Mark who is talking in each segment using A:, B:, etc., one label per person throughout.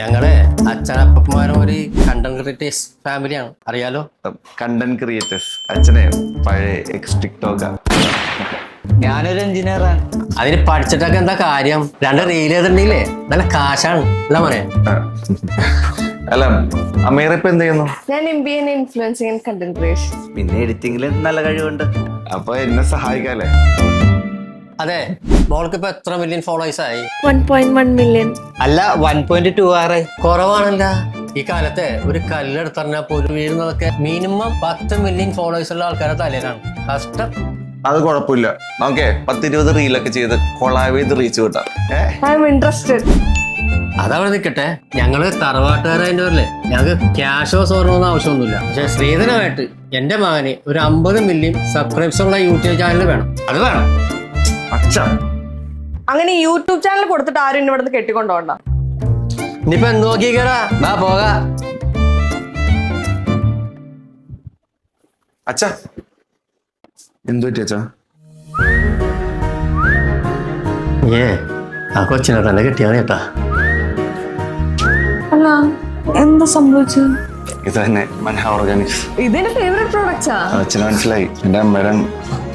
A: ഞങ്ങളെ അച്ഛനപ്പന്മാരും ഒരു content creators ഫാമിലിയാണ് അറിയാലോ?
B: കണ്ടന്റ് ക്രിയേറ്റേഴ്സ് അച്ഛനെ പഴയ എക്സ് ടിക്ടോക്ക്
C: ഞാനൊരു എഞ്ചിനീയറാണ്
A: അതിന് പഠിച്ചിട്ടൊക്കെ എന്താ കാര്യം? രണ്ട് റീൽ ചെയ്തിട്ടുണ്ടെങ്കിലേ നല്ല കാശാണ്. അല്ല മോനെ?
B: അല്ല അമീർ ഇപ്പൊ എന്ത് ചെയ്യുന്നു?
D: ഞാൻ M B N influencing and content creation
C: പിന്നെ എഡിറ്റിംഗിൽ നല്ല കഴിവുണ്ട്.
B: അപ്പൊ എന്നെ സഹായിക്കാല്ലേ?
A: അതെ. മോൾക്ക് ഇപ്പൊ എത്ര മില്യൺ ഫോളോവേഴ്സ് ആയി?
D: വൺ പോയിന്റ് വൺ മില്യൺ
C: അല്ല വൺ പോയിന്റ് ടു ആറ്
A: കുറവാണല്ല. ഈ കാലത്തെ ഒരു കല്ലെടുത്തറിഞ്ഞാൽ പോലും വീഴുന്നതൊക്കെ മിനിമം പത്ത് മില്യൺ ഫോളോവേഴ്സ് ഉള്ള ആൾക്കാരുടെ തലേനാണ് കഷ്ടം.
B: അത് കുഴപ്പമില്ല. നോക്കേ പത്തിരുപത് റീലൊക്കെ ചെയ്ത് കൊളാവേത് ചെയ്ത് റീച്ച് കിട്ടാം.
D: ഐ എം ഇൻട്രസ്റ്റഡ്
A: അതവിടെ നിൽക്കട്ടെ ഞങ്ങൾ തറവാട്ടുകാരായതിന്റെ പേരിൽ ഞങ്ങൾക്ക് ക്യാഷോ സ്വർണമോ ആവശ്യമൊന്നുമില്ല. പക്ഷെ ശ്രീധരമായിട്ട് എന്റെ മകന് ഒരു അമ്പത് മില്യൺ സബ്സ്ക്രൈബ്സ് ഉള്ള യൂട്യൂബ് ചാനൽ വേണം. അത് വേണം.
D: അങ്ങനെ യൂട്യൂബ് ചാനൽ കൊടുത്തിട്ട് ആരും എന്നെ ഇവിടുന്ന് കെട്ടിക്കൊണ്ടോണ്ട
A: ഇനിയിപ്പൊ എന്ത് നോക്കിക്കേടാ വാ പോകാ.
B: അച്ഛ. എന്തു പറ്റി അച്ഛാ?
A: ഏ ആ കൊച്ചിനെ തന്നെ കിട്ടിയാണ് കേട്ടാ.
D: അല്ല എന്താ സംഭവിച്ചത്?
B: ഇത് തന്നെ മൻഹ ഓർഗാനിക്സ്
D: ഇതിന്റെ ഫേവറേറ്റ് പ്രോഡക്റ്റാ
B: അച്ഛന് മനസ്സിലായി. എന്റെ അമ്മയുടെ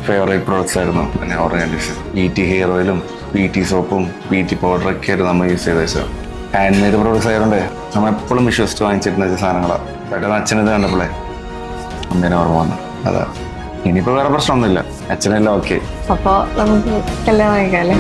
B: ഫേവറേറ്റ് പ്രോഡക്റ്റ്സ് ആയിരുന്നു Manha organics E T hair ഓയിലും പി ടി സോപ്പും പി ടി പൗഡറൊക്കെ ആയിരുന്നു നമ്മൾ യൂസ് ചെയ്ത വെച്ചത്. ഹാൻഡ് മെയ്ഡ് പ്രോഡക്റ്റ്സ് ആയതുകൊണ്ട് നമ്മൾ എപ്പോഴും വിശ്വസിച്ച് വാങ്ങിച്ചിരുന്ന സാധനങ്ങളാണ് പെട്ടെന്ന് അച്ഛനിത് കണ്ടപ്പോഴേ അമ്മേനെ ഓർമ്മ വന്നു. അതാ. ഇനിയിപ്പോ വേറെ പ്രശ്നമൊന്നുമില്ല. അച്ഛനെല്ലാം ഓക്കെ
D: അപ്പൊ നമുക്ക് കല്യാണം കഴിക്കാം അല്ലേ?